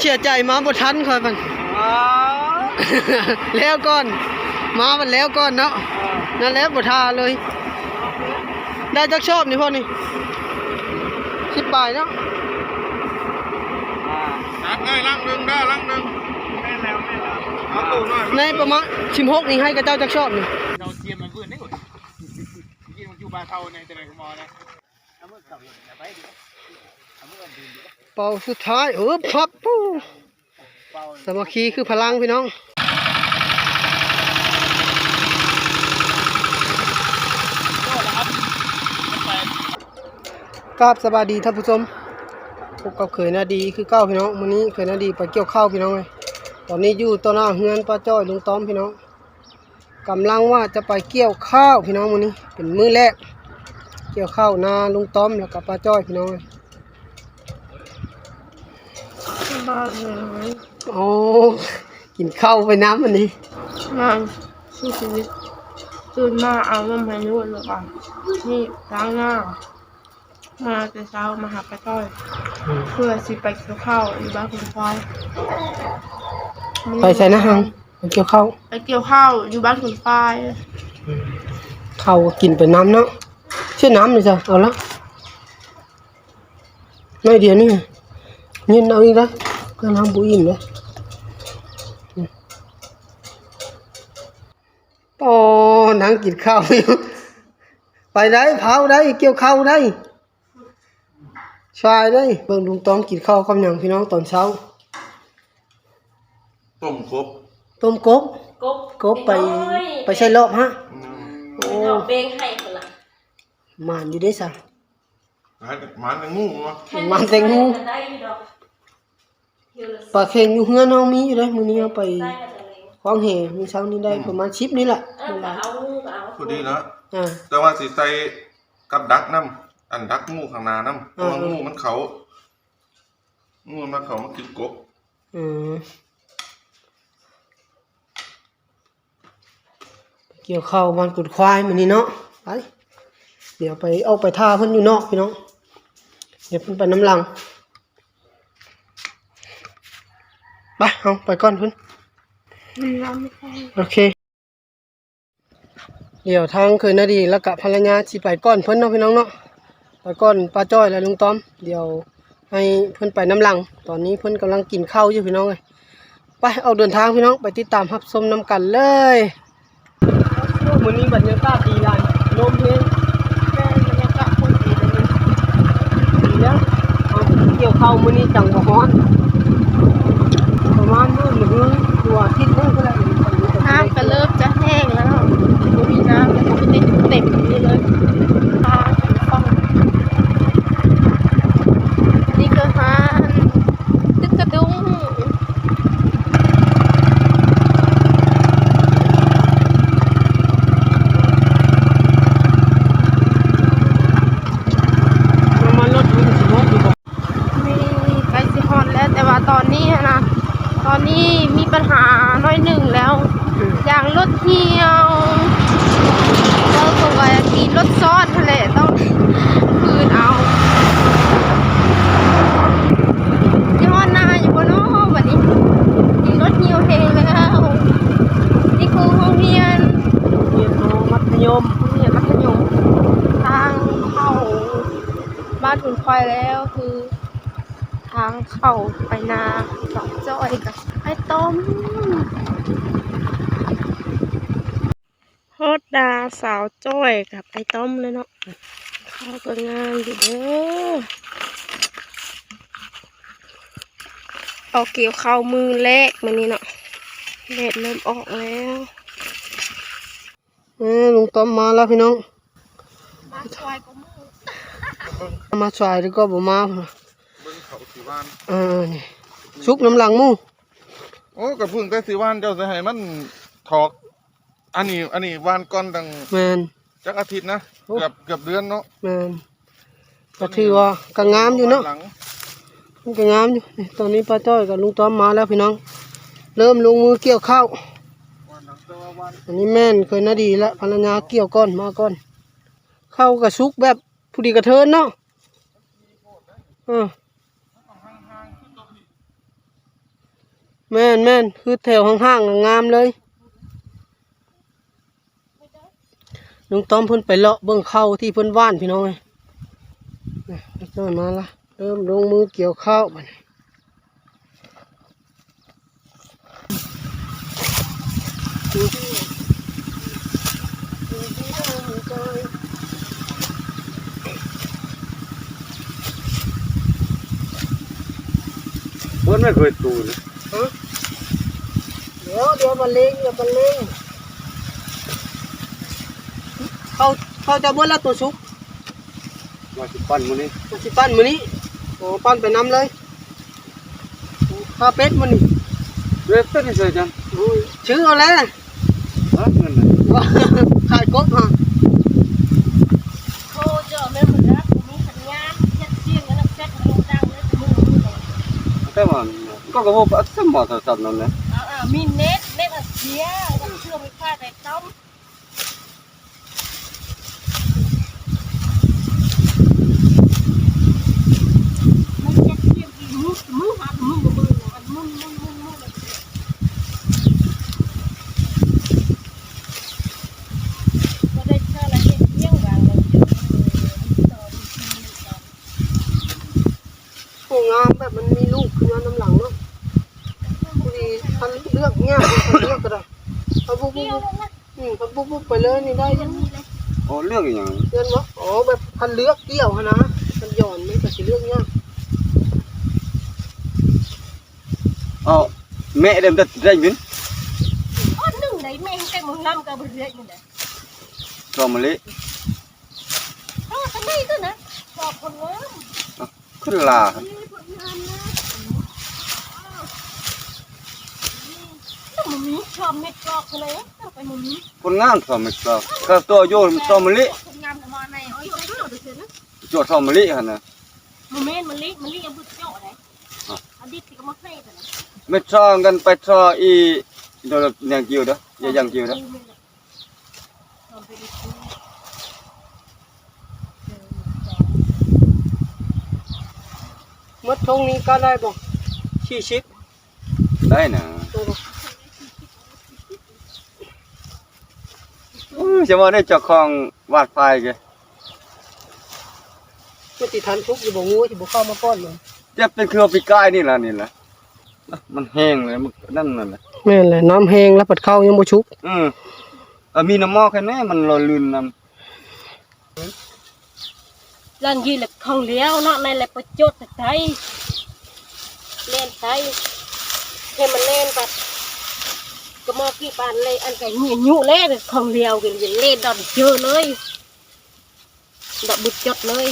เชียใจมาบ่ทันคอยมันอ๋อแล้วก่อน มามันแล้วก่อนเนาะนั่นแหละบ่ทาเลย ได้จักชอบนี่พ่อนี่สิบปลายเนาะนัดเลยลังหนึ่งได้ลังหนึ่งแม่แล้วแม่แล้วเอาตู้หน่อยในประมาณ16นี่ให้กับเจ้าจักชอบนี่เราเทียมมันพื้นได้หมดกินมันอยู่บ้านเขาในแต่ไหนก็มอนะเอามือเก่าอย่างไรดิเอามือดื่มดิ เป่าสุดท้ายเออพับปู้เป่าสามัคคีคือพลังพี่น้องโทษนะครับมันไปกราบสบายดีท่านผู้ชมพบกับเขยนาดีคือเก้าพี่น้องวันนี้เขยนาดีไปเกี่ยวข้าวพี่น้องเลยตอนนี้อยู่ต่อหน้าเฮือนป้าจ้อยลุงต้อมพี่น้องกำลังว่าจะไปเกี่ยวข้าวพี่น้องวันนี้เป็นมื้อแรก เกี่ยวข้าวนาลุงต้อมแล้วกับป้าจ้อยพี่น้องเลย บ้านเลยโอ้กินข้าวไปน้ำวันนี้งานสู้ชีวิตตื่นมาเอาน้ำมันนวดเลยก่อนนี่ล้างหน้า มาแต่เช้ามาหาป้าต้อย เพื่อสิไปเกี่ยวข้าวอยู่บ้านคุณควายไปใส่นะฮังไปเกี่ยวข้าวไปเกี่ยวข้าวอยู่บ้านคุณควายข้าวก็กินไปน้ำเนาะเชื่อน้ำเลยจ้ะเอาละไม่เดียวนี่เงินเอาอีกแล้ว ก็น้ำบุอิ่มเลยโอ้นั่งกินข้าวอยู่ไปได้เผาได้ เกี่ยวข้าวได้ชายได้ เบิ่งลุงต้องกินข้าวกับหยังพี่น้องตอนเช้า ต้มครบต้มกบกบกบไป ไปใช้รอบฮะโอ้เอาเบงให้คนละมานอยู่ได้ซะหาหมาในงูเนาะแค่มันแต่งู ได้อยู่ดอกเที่ยวละ ปลาเค็งอยู่เฮือนเฮามีอยู่เด้มื้อนี้เอาไปได้กันเลยคล้องแห่มื้อเช้านี้ได้ประมาณ10นี่แหละเออก็เอาก็เอาพอดีเนาะอ่าแต่ว่าสิใส่กับดักน้ำอันดักงูข้างหน้าน้ำเพราะว่าอืมงูมันเขางูมันเขามันกินกบอืมเกี่ยวข้าวมันกุดควายมื้อนี้เนาะไปเดี๋ยวไปเอาไปท่าเพิ่นอยู่นอกพี่น้องเดี๋ยวเพิ่นไปน้ำลัง ไปเอาไปก่อนเพิ่นมันร้อนไม่พอโอเค เดี๋ยวทางเคยนาดีแล้วกับภรรยาสิไปก่อนเพิ่นเนาะพี่น้องเนาะไปก่อนป้าจ้อยและลุงต้อม เดี๋ยวให้เพิ่นไปน้ำลัง ตอนนี้เพิ่นกำลังกินข้าวอยู่พี่น้องเลยไปเอาเดินทางพี่น้องไปติดตามรับชมน้ำกันเลยมื้อนี้บรรยากาศดีหลายลมเพลงแม่บรรยากาศคนดีเลยนี่ดีแล้วเอาเกี่ยวข้าวมื้อนี้จังบ่ฮ้อน ประมาณมื้อหรือตัวอาทิตย์นึงก็ได้ น้ำก็เริ่มจะแห้งแล้วไม่มีน้ำแล้วก็เต็มเต็มนี่เลยตาฟองนี่ก็ฮานตึกกระดุง น้ำมันรถมันสิรถอยู่บ่ มีไปสิฮอนแล้วแต่ว่าตอนนี้นะ ตอนนี้มีปัญหาน้อยหนึ่งแล้ว อย่างรถเหี่ยวเราตัวาขี่รถซ้อนทะเลต้องคืนเอายี่ห้อหน้าอยู่บนน้อวันนี้ขี่รถเหี่ยวเทงแล้ว นี่คือห้องเรียน เรียนโนมัธยม โรงเรียนมัธยมทางเข้าบ้านทุนควายแล้วคือ ทาง เข้าไปนาสองจ้อยกับไอ้ต้มโฮดดาสาวจ้อยกับไอ้ต้มเลยเนาะเข้าก็งานอยู่เด้อเอาเกี่ยวเข้ามือแรกมันนี่เนาะเล็ดเริ่มออกแล้วเออลุงต้อมมาแล้วพี่น้อง มาช่วยก็มือมาช่วยหรือก็บ่มาพุ่นน่ะ เบิ่งเขาสีว่านเออนี่ชุกน้ำหลังหมู่โอ้กับพึ่งแต่สีว่านเจ้าจะให้มันถอก อันนี้ อันนี้ว่านก้อนดังแม่นจักอาทิตย์นะโอ้ เกือบเกือบเดือนเนาะแม่นก็ถือว่าก็งามอยู่เนาะหลังมันก็งามอยู่นี่ตอนนี้ป้าจ้อยกับลุงต้อมมาแล้วพี่น้อง เริ่มลงมือเกี่ยวข้าวว่านหลังแต่ว่าว่านอันนี้แม่นเคยนาดีแล้วภรรยาเกี่ยวก้อนมาก่อนเข้ากับชุกแบบผู้ดีกระเทินเนาะเออ แม่นแม่นคือแถวห่างๆงามเลยลุงต้อมเพิ่นไปเลาะเบิ่งเข้าที่เพิ่นว่านพี่น้องเอ้ยนี่เล็กน้อยมาละเริ่มลงมือเกี่ยวข้าวบันี้เพิ่นไม่เคยตูเลยเดี๋ยวเดี๋ยวมาเล็งเดี๋ยวมาเล็งเขาเขาจะเบิ้ลแล้วตัวชุกว่าสิปั้นมื้อนี้มันสิปั้นมือนี้โอ้ปั้นไปน้ำเลยข้าเป็ดมันนี่เว็บเป็นเสยจังโอ้ยชื่อเอาแล้วฮะเงินน่ะว่าขายกบฮะโคเจาะแม่เหมือนรักมีสัญญาณเช็ดเสียงกันแล้วแซ่บลงดังเลยมือมือเลยแต่ว่า ก็ก็บ่อัดสมอสตัดนั่นแหละอ่าอ่ามีเน็ตเน็ตอะเสียกับเชื่อไม่พลาดแต่ต้มมันเช็ดเสียงอีมือมือหามือมือมือมันมือมือมือมือเลยก็ได้เชื่ออะไรเสียงดังเลยเดี๋ยวเออต่อดีๆต่อ โอ้งามแบบมันมีลูกขึ้นมาน้ำหลังเนาะพอดีทันเลือกเงี้ยทันเลือกก็ได้เขาปุ๊บปุ๊บปุ๊บอืมเขาปุ๊บปุ๊บ ไปเลยนี่ได้ยังโอ้เรื่องอีหยังเดือนวะอ๋อแบบพันเลือกเกี่ยวหั้นนะพันหย่อนนี่ก็สิเลือกเงี้ยเอ้าแม่เดิมจะได้ยินอ๋อหนึ่งในแม่งแกมึงนำกับบริเวณนี่แหละก็มาเลยอ๋อทำไมก็นะบอกคนงามขึ้นลานี่ผล งานนะต้องมันมีชอบเม็ดกรอกเลยต้องไปมันมีคนงานทำไม่ก็ก็ตัวโยนตอมะลิคนงามแต่มาในโอ้ยไปเดี๋ยวนะโจทย์ตอมะลิหั่นน่ะมันเมนมันลิมันลิยังบุตรเจาะเลยอดีตก็มาให้แต่ละไม่ชองกันไปชออีโดนยังกิ้วเด้ออย่ายังกิ้วเด้อมัดทงนี้ก็ได้บ่ชี้ชิปได้น่ะ ตัวบ่ อู้ จะว่าได้เจ้าของวาดไฟแกมันติทันทุกอยู่บ่งูที่บ่เข้ามาป้อนเลยจะเป็นเครือปีกายนี่ล่ะนี่แหละมันแห้งเลยมันนั่นนั่นแหละแม่นแหละน้ำแห้งแล้วปัดเข้ายังบ่ชุก อืมเออมีน้ำหม้อแค่นี้มันลอยลื่นน้ลันยีแหละของเลี้ยวเนาะในแหละประจดไทยเล่นไทยให้มันเล่นปัด ก็มากี่ปานเลยอันไก่หยุ่เล่นของเลี้ยวกันเล่นดอนเจอเลยดอกบุดจดเลย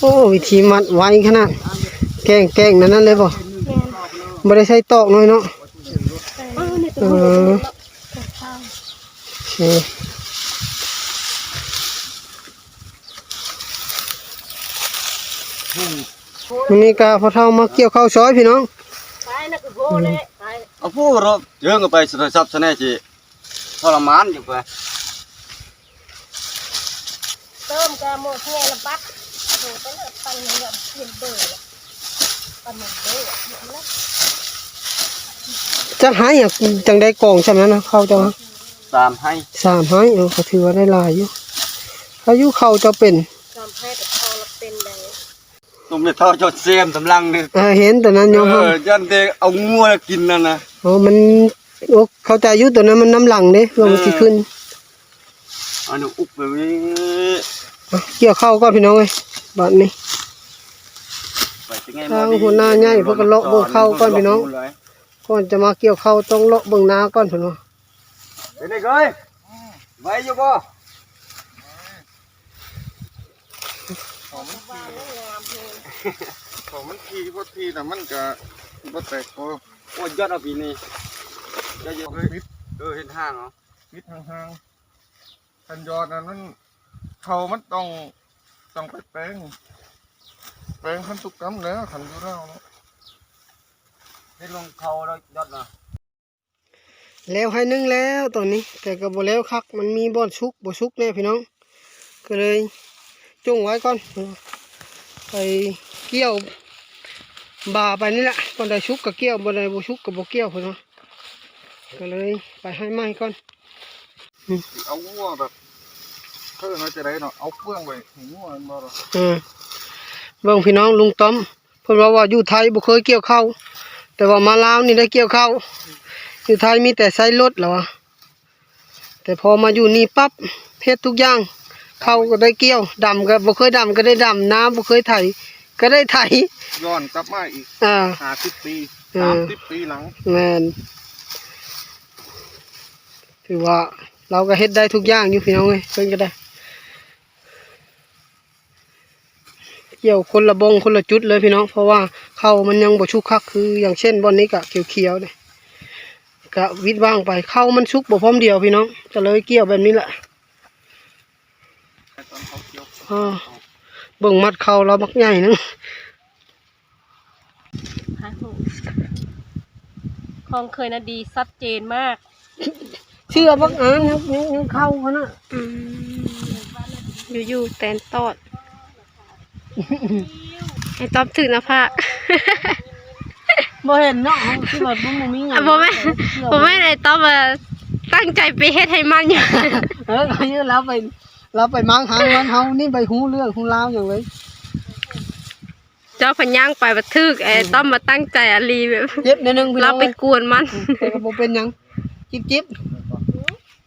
โอ้วิธีมัดไว้ขนาดแกล้งแกล้งนั่นนั่นเลยบ่บ่ได้ใช้ตอกน้อยเนาะ เออในเอตัวอโอเควันนี้ก็พอเท่ามาเกี่ยวข้าวซอยพี่น้องตายนะก็โบเลยตายำเอาผู้รบเยอะกันไปสุดทรัพย์สนจีทรมานอยู่ไปเติมกระโมดแง่ละบักโหไปเลยปันเงินเปลี่ยนเบอร์ละปันเงินเบอร์เห็นไหม จักหายอยากจังได้กล่องใช่ไหมนะเข้าเจ้าตามให้สามหายเออก็ถือว่าได้หลายอยู่อายุเข้าเจะเป็นจำให้แต่พอเราเป็นเลยตุ้มเม็ดเท่าจดเสียมสำลังนี่เออเห็นตัวนั้นเอโยมครับอยันเด็กเอางัวกินนั่นนะโอ้มันโอ้เข้าใจอยู่ตัวนั้นมันน้ำหลังเด้ว่ามันสิขึ้นอันนี้อุบไปนี่อะเกี่ยวข้าวก่อนพี่น้องเอ้ยบัดนี้ไปจังไงทางหัวหน้าใหญ่เพิ่นก็เลาะเบิ่งเข้าก่อนพี่น้อง ก่อนจะมาเกี่ยวข้าวต้องเลาะเบิ่งนาก่อนพี่น้องเป็นไงเอ้ยไว้อยู่บ่ของมันทีพอทีน่ะมันก็บ่แตกพอโอ้ยยอดเอาปีนี้จะเยอะเลยมิดเออเห็นห้างเหรอมิดห่างๆคันยอดนั้นมันเขามันต้องต้องไปแปลงแปลงพันธุกรรมแล้วคันอยู่แล้วเนาะ เป็นลงเขาแล้วยอดนะแล้วให้นึ่งแล้วตอนนี้ แต่ก็บ่แล้วคัก มันมีบ่อนชุกบ่ชุกแน่พี่น้อง ก็เลยจุ่งไว้ก่อน ไปเกี่ยวบ่าไปนี่แหละบ่ได้ชุกก็เกี่ยวบ่ได้บ่ชุกก็บ่เกี่ยวพุ่นเนาะก็เลยไปให้ไหม้ก่อนเอางัวแบบเพิ่นเอาจะได้เนาะเอาเฟื่องไปให้งัวมันบ่หรอกเออเบิ่งพี่น้องลุงต้อมเพิ่นว่าว่าอยู่ไทยบ่เคยเกี่ยวข้าว แต่ว่ามาลาวนี่ได้เกี่ยวข้าวอยู่ไทยมีแต่ใช้รถแล้วอะแต่พอมาอยู่นี่ปั๊บเฮ็ดทุกอย่างข้าวก็ได้เกี่ยวดำก็บ่เคยดำก็ได้ดำน้ำบ่เคยไถก็ได้ไถย้อนกลับมาอีกอ่า50ปีเออ30ปีหลังแม่นถือว่าเราก็เฮ็ดได้ทุกอย่างอยู่พี่น้องเอ้ยเพิ่นก็ได้ เกี่ยวคนละบงคนละจุดเลยพี่น้อง เพราะว่าเข้ามันยังบ่ชุกคักคือ อย่างเช่นบอนนี้กะเขียวๆเลยกะวิดว่างไปเข้ามันชุกบ่พร้อมเดียวพี่น้องก็เลยเกี่ยวแบบนี้แหละตอนเขาเกี่ยวอ่าเบิ่งมัดเข้าเราบักใหญ่นึงหาหูของเคยนะดีชัดเจนมาก เชื่อบักอ่านยังยังยังเข้าเขาน่ะอืมอยู่ๆแตนตอด ให้ตอบถึงนะพะบ่เห็นเนาะที่ว่าบ่มีหยัอะงผมไม่ผมไม่ได้ตอบมาตั้งใจไปเฮ็ดให้มันอยู่เออก็ยือเราไปเราไปมังหางวันเฮานี่ไปหูเรื่องหูราวอย่างเลย เจ้าพญางไปบันทึกไอ้ต้อมมาตั้งใจอะลีแบบเจ็บนิดนึงพี่น้เราองไปกวนมันแต่ก็บ่เป็นหยังจิ๊บจิ๊บ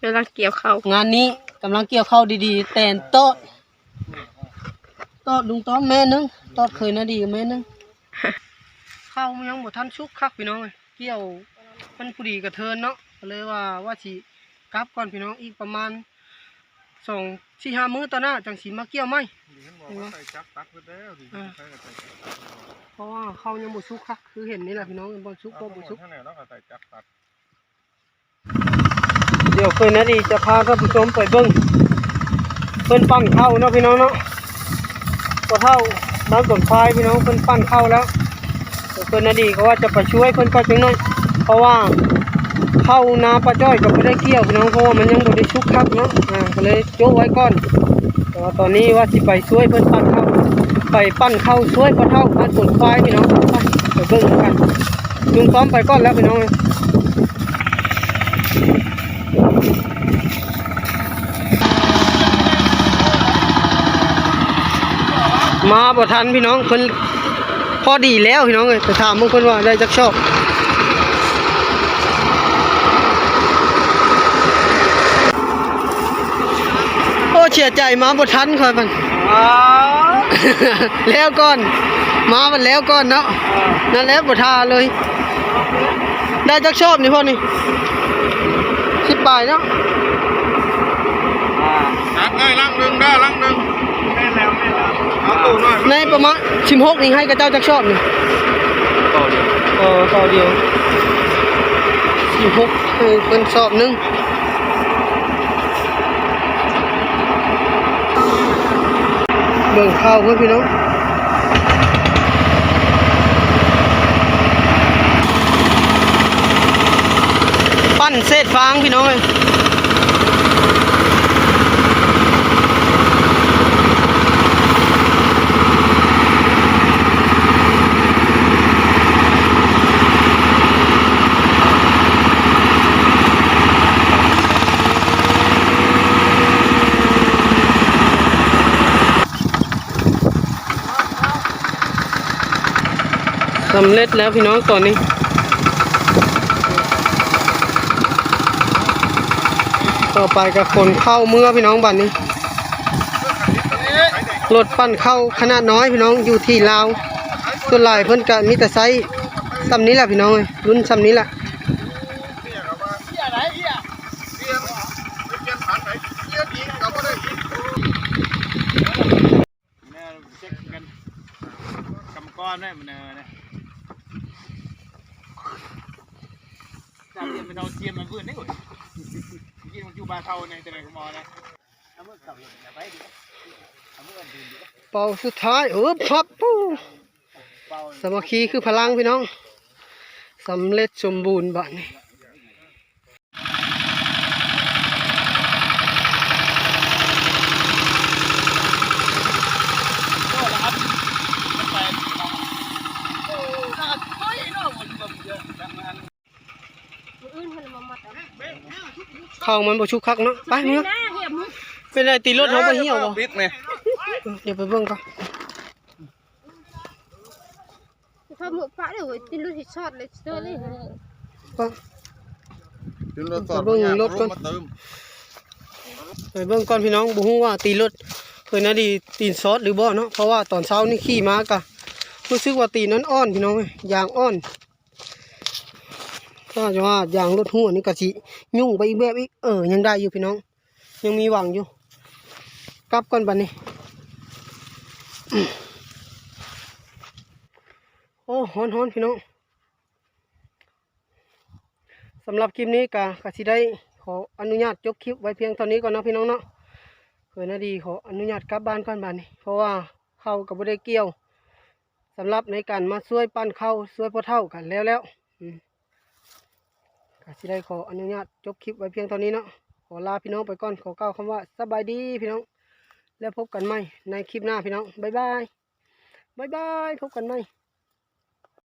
เวลาเกี่ยวเขาวงานนี้กำลังเกี่ยวข้าวดีๆ แต่นโต๊ะ ต๊ะลุงต้อมแม่นึงต๊ะเคยนะดีกับแม่นึงข้าวมันยังบ่ทันชุกคักพี่น้องเอ้ยเกี่ยวมันผู้ดีกับเทินเนาะเลยว่าว่าสิกลับก่อนพี่น้องอีกประมาณสองสี่ห้ามื้อต่อหน้าจังสิมาเกี่ยวไหมเห็นบอกว่าไปแล้วดิอ่าใส่กับใส่จักตักเพราะว่าข้ายังบ่ชุกคักคือเห็นนี่แหละพี่น้องบ่ชุกบ่บ่ชุกเท่าไหร่แล้วก็ใส่จักตักเดี๋ยวเคยนะดีจะพาท่านผู้ชมไปเบิ่งเพิ่นปั้นข้าเนาะพี่น้องเนาะ พอเท่าบ้านสวนควายพี่น้องเพิ่นปั้นเข้าแล้วเดี๋ยวเคยนะดีก็ว่าจะไปช่วยเพิ่นก็จังน้อยเพราะว่าเข้านาปลาจ้อยก็ไม่ได้เกี่ยวพี่น้องเพราะว่ามันยังบ่ได้ชุกคักเนาะอ่าก็เลยโจ้ไว้ก่อนแต่ว่าตอนนี้ว่าสิไปช่วยเพิ่นปั้นเข้าไปปั้นเข้าช่วยพอเท่าบ้านสวนควายพี่น้องไปไปเบิ่งกันลุงซ้อมไปก่อนแล้วพี่น้อง มาบ่ทันพี่น้องเพิ่นพอดีแล้วพี่น้องเอ้ยแต่ถามบางคนว่าได้จักชอบโอ้เฉียใจมาบ่ทันค่อยมันแล้วก่อนมามันแล้วก่อนเนาะนั่นแหละบ่ทาเลย ได้จักชอบนี่พ่อนี่สิบบาทเนาะจักเอ้ยลังหนึ่งได้ลังหนึ่ง ในประมาณ16นี่ให้กับเจ้าจักชอบนี่ต่อเดียวเออต่อเดียวสิบหกเออเป็นสอบหนึ่งเบิ่งข้าวเพื่อนพี่น้องปั้นเศษฟางพี่น้องเลย สำเร็จแล้วพี่น้องตอนนี้ต่อไปกับคนเข้าเมื่อพี่น้องบัดนี้รถปั้นเข้าขนาดน้อยพี่น้องอยู่ที่ลาวส่วนลายเพื่อนกันมีแต่ไซส์ซ้ำนี้แหละพี่น้องเลยรุ่นซ้ำนี้แหละ เฮียอะไรเฮียเฮียเฮียผ่านไหนเฮียอีกก็บ่ได้อีก แม่เช็คกันกำก้อนได้มันเนอเนี่ยจำเรียนไปเอาเทียมมันพื้นได้หมดกินมันอยู่บาเทาในแต่ไหนก็มอนะ เป่าสุดท้ายเออพับปู่สามัคคีคือพลังพี่น้องสำเร็จสมบูรณ์บัดนี้ก็แล้วครับมันไปโอ้น่าเฮ้ยเนามันแบบเยอะจังนั้นมื้ออื่นเพิ่นมามัดเอาข้าวมันบ่ชุกคักเนาะไปเหียบมึง เป็นไรตีรถเขาบ่เหี่ยวบ่ปิดนี่เดี๋ยวไปเบิ่งก่อนถ้าหมดปลาเดี๋ยวตินรถที่ชอดเลยเจอเลยก็ถึงรถสอดเบิ่งรถก่อนมาเติมไปเบิ่งก่อนพี่น้องบ่ฮู้ว่าตีรถเพิ่นน่ะดีตีนซอสหรือบ่เนาะเพราะว่าตอนเช้านี่ขี่มากะรู้สึกว่าตีนนั้นอ่อนพี่น้องเอ้ยยางอ่อนก็จะว่ายางรถหัวนี่ก็สิยุ่งไปอีกแบบอีกเออยังได้อยู่พี่น้อง ยังมีหวังอยู่ กลับก่อนบัดนี้ โอ้ฮ้อนพี่น้องสำหรับคลิปนี้ก็ก็สิได้ขออนุญาตจบคลิปไว้เพียงเท่านี้ก่อนนะพี่น้องเนาะเกิดนาดีขออนุญาตกลับบ้านก่อนบ้นนี้ เพราะว่าเข้ากับบ่ได้เกี่ยวสำหรับในการมาช่วยปั้นเข้าช่วยพ่อเท่ากันแล้วแล้วก็สิได้ขออนุญาตจบคลิปไว้เพียงเท่านี้เนาะขอลาพี่น้องไปก่อนขอกล่าวคำว่าสบายดีพี่น้อง แล้วพบกันใหม่ในคลิปหน้าพี่น้อง บ๊ายบาย บ๊ายบาย พบกันใหม่